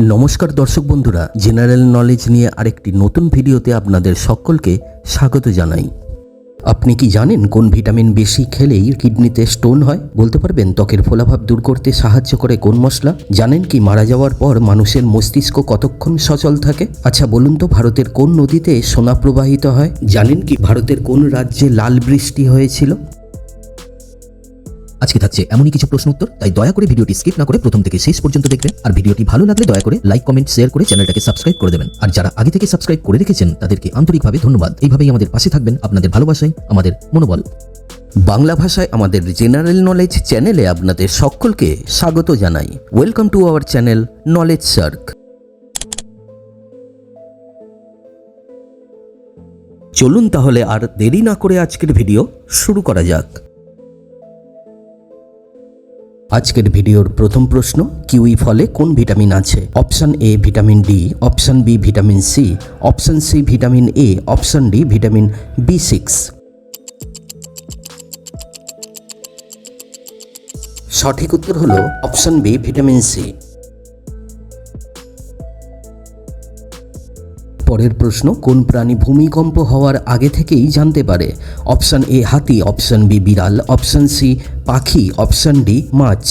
নমস্কার দর্শক বন্ধুরা জেনারেল নলেজ নিয়ে আরেকটি নতুন ভিডিওতে আপনাদের সকলকে স্বাগত জানাই। আপনি কি জানেন কোন ভিটামিন বেশি খেলেই কিডনিতে স্টোন হয়? বলতে পারবেন ত্বকের ফোলাভাব দূর করতে সাহায্য করে কোন মশলা? জানেন কি মারা যাওয়ার পর মানুষের মস্তিষ্ক কতক্ষণ সচল থাকে? আচ্ছা বলুন তো ভারতের কোন নদীতে সোনা প্রবাহিত হয়? জানেন কি ভারতের কোন রাজ্যে লাল বৃষ্টি হয়েছিল? আজকে থাকছে এমনই কিছু প্রশ্ন উত্তর, তাই দয়া করে ভিডিওটি স্কিপ না করে প্রথম থেকে শেষ পর্যন্ত দেখবেন। আর ভিডিওটি ভালো লাগলে দয়া করে লাইক, কমেন্ট, শেয়ার করে চ্যানেলটাকে সাবস্ক্রাইব করে দেবেন। আর যারা আগে থেকে সাবস্ক্রাইব করে রেখেছেন, তাদেরকে আন্তরিকভাবে ধন্যবাদ। এইভাবেই আমাদের পাশে থাকবেন আপনাদের ভালোবাসাই আমাদের মনোবল। বাংলা ভাষায় আমাদের জেনারেল নলেজ চ্যানেলে আপনাদের সকলকে স্বাগত জানাই। Welcome to our channel knowledge SAARC চলুন তাহলে আর দেরি না করে আজকের ভিডিও শুরু করা যাক। আজকের ভিডিওর প্রথম প্রশ্ন, কিউই ফলে কোন ভিটামিন আছে? Option A vitamin D option B vitamin C option C vitamin A option D vitamin B six সঠিক উত্তর হলো অপশান বি ভিটামিন সি পরের প্রশ্ন, কোন প্রাণী ভূমিকম্প হওয়ার আগে থেকেই জানতে পারে? অপশন এ হাতি, অপশন বি বিড়াল, অপশন সি পাখি, অপশন ডি মাছ।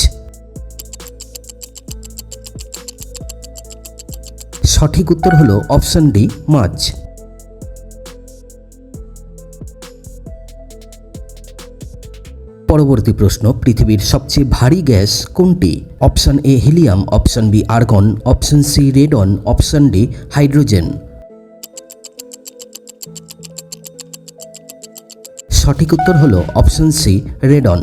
সঠিক উত্তর হলো অপশন ডি মাছ। পরবর্তী প্রশ্ন, পৃথিবীর সবচেয়ে ভারী গ্যাস কোনটি? Option A helium, option B argon, option C radon, option D hydrogen. সঠিক উত্তর হলো অপশন সি রেডন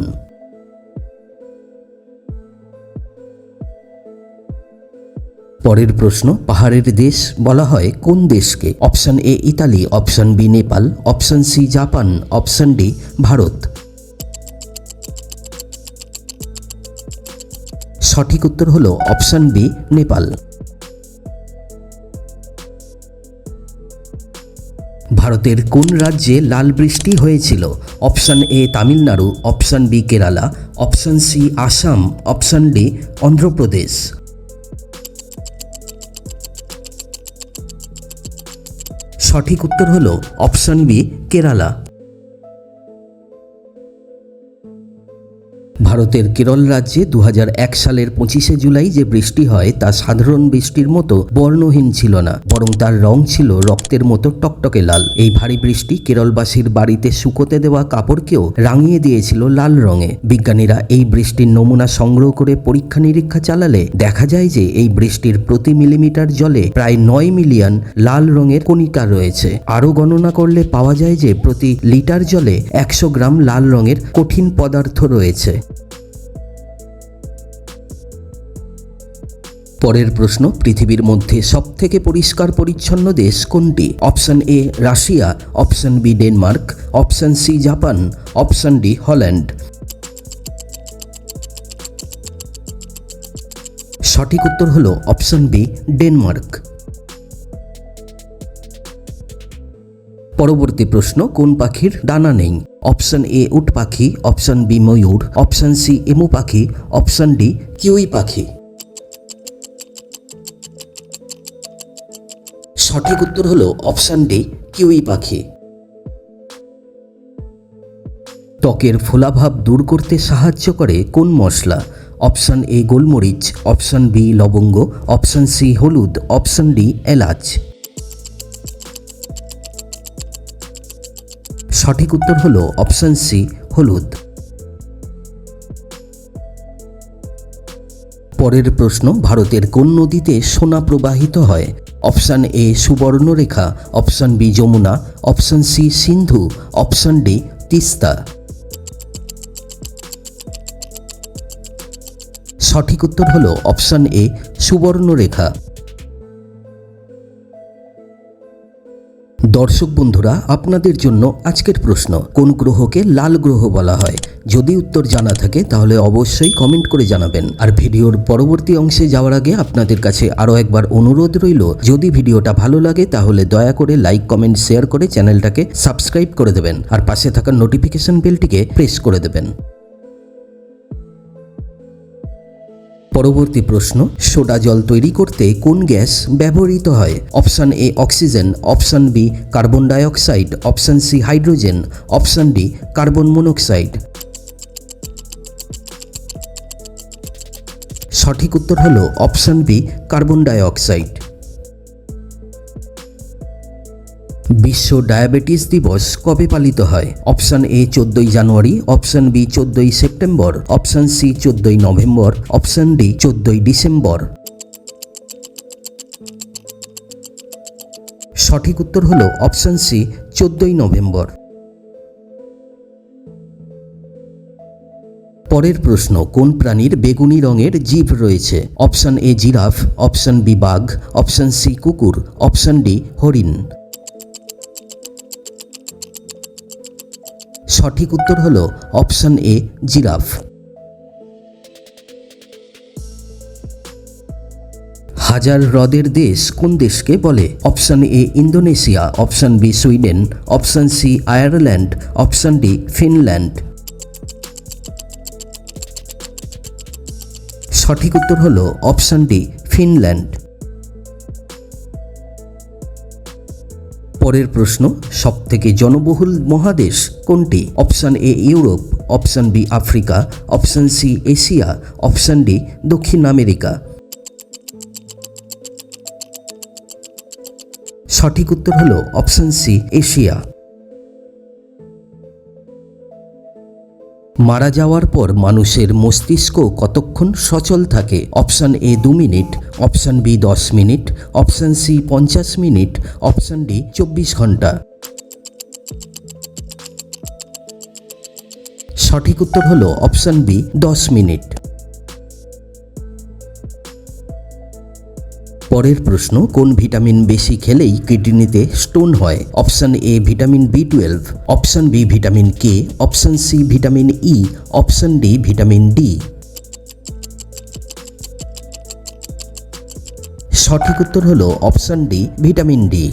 পরের প্রশ্ন, পাহাড়ের দেশ বলা হয় কোন দেশকে? Option A, Italy, option B, Nepal, option C, Japan, option D, Bharat. সঠিক উত্তর হলো অপশন বি, নেপাল। ভারতের কোন রাজ্যে লাল বৃষ্টি হয়েছিল? Option A Tamil Nadu, option B Kerala, option C Assam, option D Andhra Pradesh. সঠিক উত্তর হল অপশন বি কেরালা। ভারতের কেরল রাজ্যে দু হাজার এক সালের পঁচিশে জুলাই যে বৃষ্টি হয়, তা সাধারণ বৃষ্টির মতো বর্ণহীন ছিল না, বরং তার রং ছিল রক্তের মতো টকটকে লাল। এই ভারী বৃষ্টি কেরলবাসীর বাড়িতে শুকোতে দেওয়া কাপড়কেও রাঙিয়ে দিয়েছিল লাল রঙে। বিজ্ঞানীরা এই বৃষ্টির নমুনা সংগ্রহ করে পরীক্ষা নিরীক্ষা চালালে দেখা যায় যে এই বৃষ্টির প্রতি মিলিমিটার জলে প্রায় নয় মিলিয়ন লাল রঙের কণিকা রয়েছে। আরও গণনা করলে পাওয়া যায় যে প্রতি লিটার জলে একশো গ্রাম লাল রঙের কঠিন পদার্থ রয়েছে। পরের প্রশ্ন, পৃথিবীর মধ্যে সবথেকে পরিষ্কার পরিচ্ছন্ন দেশ কোনটি? Option A Russia, option B Denmark, option C Japan, option D Holland. সঠিক উত্তর হল অপশন বি ডেনমার্ক। পরবর্তী প্রশ্ন, কোন পাখির ডানা নেই? অপশন এ উট পাখি, অপশন বি ময়ূর, অপশন সি এমু পাখি, অপশন ডি কিউই পাখি। সঠিক উত্তর হলো অপশন ডি কিউই পাখি। ত্বকের ফোলাভাব দূর করতে সাহায্য করে কোন মশলা? অপশন এ গোলমরিচ অপশন বি লবঙ্গ অপশন সি হলুদ অপশন ডি এলাচ। সঠিক উত্তর হল অপশন সি হলুদ। পরের প্রশ্ন, ভারতের কোন নদীতে সোনা প্রবাহিত হয়? Option A Subarnarekha, option B Yamuna, option C Sindhu, option D Teesta. সঠিক উত্তর হল অপশান এ সুবর্ণরেখা। দর্শক বন্ধুরা, আপনাদের জন্য আজকের প্রশ্ন, কোন গ্রহকে লাল গ্রহ বলা হয়? যদি উত্তর জানা থাকে, তাহলে অবশ্যই কমেন্ট করে জানাবেন। আর ভিডিওর পরবর্তী অংশে যাওয়ার আগে আপনাদের কাছে আরও একবার অনুরোধ রইল, যদি ভিডিওটা ভালো লাগে, তাহলে দয়া করে লাইক কমেন্ট শেয়ার করে চ্যানেলটাকে সাবস্ক্রাইব করে দেবেন। আর পাশে থাকা নোটিফিকেশন বেলটিকে প্রেস করে দেবেন। পরবর্তী প্রশ্ন, সোডা জল তৈরি করতে কোন গ্যাস ব্যবহৃত হয়? Option A oxygen. Option B carbon dioxide. Option C hydrogen. Option D carbon monoxide. সঠিক উত্তর হলো অপশান বি কার্বন ডাইঅক্সাইড। বিশ্ব ডায়াবেটিস দিবস কবে পালিত হয়? অপশান এ, চোদ্দই জানুয়ারি, অপশান বি, চোদ্দই সেপ্টেম্বর, অপশান সি, চোদ্দই নভেম্বর, অপশান ডি, চোদ্দই ডিসেম্বর। সঠিক উত্তর হল অপশান সি, চোদ্দই নভেম্বর। পরের প্রশ্ন, কোন প্রাণীর বেগুনি রঙের জিভ রয়েছে? Option A, giraffe, option B, বাঘ, অপশান সি, কুকুর, অপশান ডি, হরিণ। সঠিক উত্তর হল অপশান এ, জিরাফ। হাজার হ্রদের দেশ কোন দেশকে বলে? Option A, Indonesia, option B, Sweden, option C, Ireland, option D, Finland. সঠিক উত্তর হল অপশান ডি, ফিনল্যান্ড। পরের প্রশ্ন সব থেকে জনবহুল মহাদেশ কোনটি? Option A Europe, option B Africa, option C Asia, option D দক্ষিণ আমেরিকা। সঠিক উত্তর হল অপশান সি এশিয়া। মারা যাওয়ার পর মানুষের মস্তিষ্ক কতক্ষণ সচল থাকে? অপশান এ দু মিনিট, অপশান বি দশ মিনিট, অপশান সি পঞ্চাশ মিনিট, অপশান ডি চব্বিশ ঘণ্টা। সঠিক উত্তর হলো অপশান বি দশ মিনিট। পরের প্রশ্ন, কোন ভিটামিন বেশি খেলেই কিডনিতে স্টোন হয়? Option A vitamin B twelve, option B vitamin K, option C vitamin E, option D vitamin D. সঠিক উত্তর হলো অপশান ডি ভিটামিন ডি।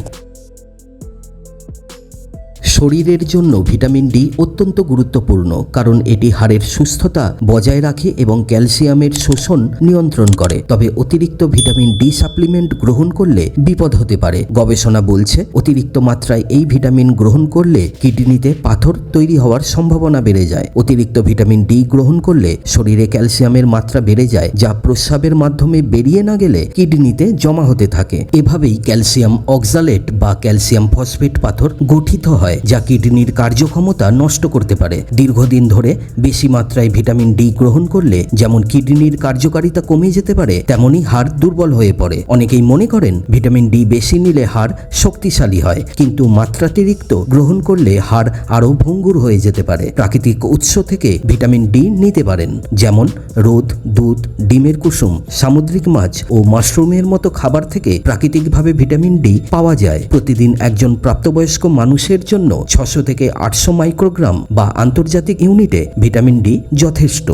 শরীরের জন্য ভিটামিন ডি অত্যন্ত গুরুত্বপূর্ণ, কারণ এটি হাড়ের সুস্থতা বজায় রাখে এবং ক্যালসিয়ামের শোষণ নিয়ন্ত্রণ করে। তবে অতিরিক্ত ভিটামিন ডি সাপ্লিমেন্ট গ্রহণ করলে বিপদ হতে পারে। গবেষণা বলছে, অতিরিক্ত মাত্রায় এই ভিটামিন গ্রহণ করলে কিডনিতে পাথর তৈরি হওয়ার সম্ভাবনা বেড়ে যায়। অতিরিক্ত ভিটামিন ডি গ্রহণ করলে শরীরে ক্যালসিয়ামের মাত্রা বেড়ে যায়, যা প্রস্রাবের মাধ্যমে বেরিয়ে না গেলে কিডনিতে জমা হতে থাকে। এভাবেই ক্যালসিয়াম অক্সালেট বা ক্যালসিয়াম ফসফেট পাথর গঠিত হয়। যা কিডনির কার্যক্ষমতা নষ্ট করতে পারে। দীর্ঘদিন ধরে বেশি মাত্রায় ভিটামিন ডি গ্রহণ করলে যেমন কিডনির কার্যকারিতা কমে যেতে পারে, তেমনই হাড় দুর্বল হয়ে পড়ে। অনেকেই মনে করেন ভিটামিন ডি বেশি নিলে হাড় শক্তিশালী হয়, কিন্তু মাত্রাতিরিক্ত গ্রহণ করলে হাড় আরও ভঙ্গুর হয়ে যেতে পারে। প্রাকৃতিক উৎস থেকে ভিটামিন ডি নিতে পারেন, যেমন রোদ, দুধ, ডিমের কুসুম, সামুদ্রিক মাছ ও মাশরুমের মতো খাবার থেকে প্রাকৃতিকভাবে ভিটামিন ডি পাওয়া যায়। প্রতিদিন একজন প্রাপ্তবয়স্ক মানুষের জন্য ছশো থেকে আটশো মাইক্রোগ্রাম বা আন্তর্জাতিক ইউনিটে ভিটামিন ডি যথেষ্ট।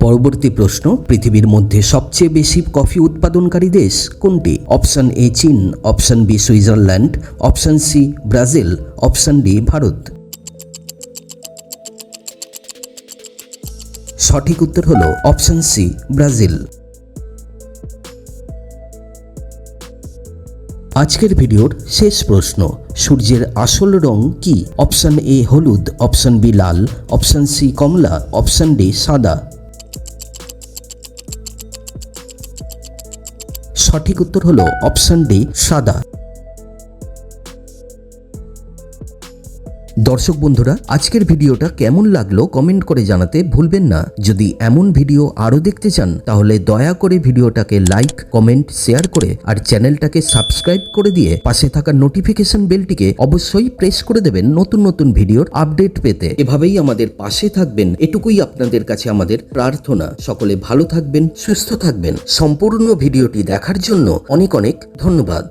পরবর্তী প্রশ্ন, পৃথিবীর মধ্যে সবচেয়ে বেশি কফি উৎপাদনকারী দেশ কোনটি? অপশন এ চীন, option B Switzerland, option C Brazil, option D Bharat. সঠিক উত্তর হলো অপশন সি ব্রাজিল। আজকের ভিডিওর শেষ প্রশ্ন, সূর্যের আসল রং কি? অপশন এ হলুদ অপশন বি লাল অপশন সি কমলা অপশন ডি সাদা। সঠিক উত্তর হলো অপশন ডি সাদা। দর্শক বন্ধুরা, আজকের ভিডিওটা কেমন লাগল কমেন্ট করে জানাতে ভুলবেন না। যদি এমন ভিডিও আরও দেখতে চান, তাহলে দয়া করে ভিডিওটাকে লাইক, কমেন্ট, শেয়ার করে আর চ্যানেলটাকে সাবস্ক্রাইব করে দিয়ে পাশে থাকা নোটিফিকেশন বেলটিকে অবশ্যই প্রেস করে দেবেন নতুন নতুন ভিডিওর আপডেট পেতে। এভাবেই আমাদের পাশে থাকবেন, এটুকুই আপনাদের কাছে আমাদের প্রার্থনা। সকলে ভালো থাকবেন, সুস্থ থাকবেন। সম্পূর্ণ ভিডিওটি দেখার জন্য অনেক অনেক ধন্যবাদ।